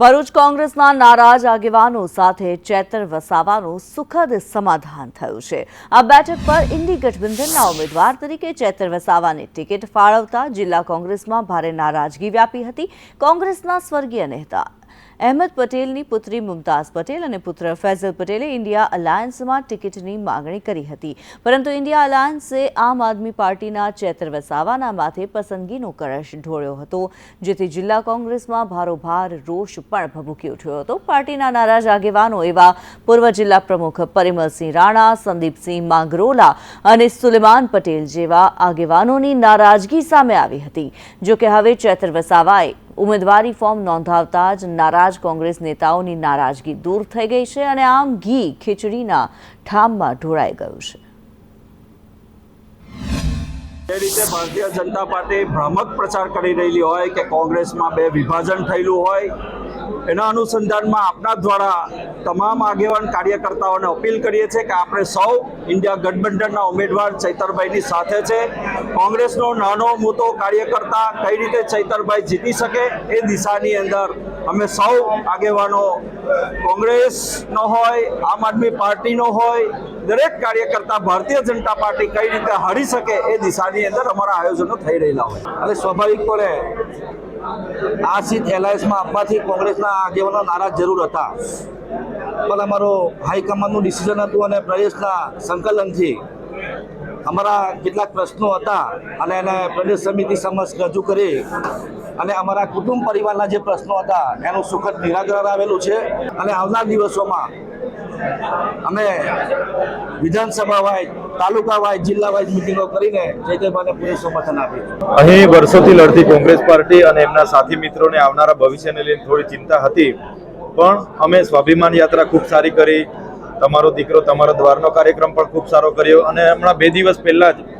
ભરૂચ કોંગ્રેસના નારાજ આગેવાનો સાથે ચેતર વસાવાનું સુખદ સમાધાન થયું છે. આ બેઠક પર ઇન્ડી ગઠબંધનના ઉમેદવાર તરીકે ચેતર વસાવાની ટિકિટ ફાળવતા જિલ્લા કોંગ્રેસમાં ભારે નારાજગી વ્યાપી હતી. કોંગ્રેસના સ્વર્ગીય નેતા અહેમદ પટેલની પુત્રી મુમતાઝ પટેલ અને પુત્ર ફૈઝલ પટેલે ઇન્ડિયા અલાયન્સમાં ટિકિટની માંગણી કરી હતી. પરંતુ ઇન્ડિયા અલાયન્સે આમ આદમી પાર્ટીના ચેતર વસાવાના માથે પસંદગીનો કળશ ઢોળ્યો હતો, જેથી જિલ્લા કોંગ્રેસમાં ભારોભાર રોષ પણ ભભૂકી ઉઠ્યો હતો. પાર્ટીના નારાજ આગેવાનો એવા પૂર્વ જિલ્લા પ્રમુખ પરિમલસિંહ રાણા, સંદીપસિંહ માંગરોલા અને સુલેમાન પટેલ જેવા આગેવાનોની નારાજગી સામે આવી હતી. જોકે હવે ચેતર વસાવાએ ઉમેદવારી ફોર્મ નોંધાવતા જ નારાજ કોંગ્રેસ નેતાઓની નારાજગી દૂર થઈ ગઈ છે અને આમ ઘી ખીચડીના ઠામમાં ઢોળાઈ ગયું છે. જે રીતે ભારતીય જનતા પાર્ટી ભ્રામક પ્રચાર કરી રહેલી હોય કે કોંગ્રેસમાં બે વિભાજન થયેલું હોય, એના અનુસંધાનમાં આપના દ્વારા તમામ આગેવાન કાર્યકર્તાઓને અપીલ કરીએ છીએ કે આપણે સૌ ઇન્ડિયા ગઠબંધનના ઉમેદવાર ચૈતરભાઈની સાથે છે. કોંગ્રેસનો નાનો, મોટો કાર્યકર્તા કઈ રીતે ચૈતરભાઈ જીતી શકે એ દિશાની અંદર અમે સૌ આગેવાનો કોંગ્રેસનો હોય, આમ આદમી પાર્ટીનો હોય, દરેક કાર્યકર્તા ભારતીય જનતા પાર્ટી કઈ રીતે હારી શકે એ દિશાની અંદર અમારા આયોજનો થઈ રહેલા હોય. અને સ્વાભાવિકપણે આ સીટ એલાયન્સમાં આપવાથી કોંગ્રેસના આગેવાનો નારાજ જરૂર હતા. પણ અમારો હાઈકમાન્ડનું ડિસિઝન હતું અને પ્રદેશના સંકલનથી અમારા કેટલાક પ્રશ્નો હતા અને એને પ્રદેશ સમિતિ સમક્ષ રજૂ કરી અને અમારા કુટુંબ પરિવારના જે પ્રશ્નો હતા, એનું સુખદ નિરાકરણ આવેલું છે. અને આવનાર દિવસોમાં અમે વિધાનસભા વાઇઝ તાલુકા વાઇઝ જિલ્લા વાઇઝ મિટિંગો કરીને ચૈતરભાઈને પૂરું સમર્થન આપ્યું અહીં વર્ષોથી લડતી કોંગ્રેસ પાર્ટી અને એમના સાથી મિત્રોને આવનારા ભવિષ્યને લઈને થોડી ચિંતા હતી. પણ અમે સ્વાભિમાન યાત્રા ખૂબ સારી કરી. તમારો દીકરો તમારા દ્વારનો કાર્યક્રમ પણ ખૂબ સારો કર્યો. અને હમણાં બે દિવસ પહેલાં જ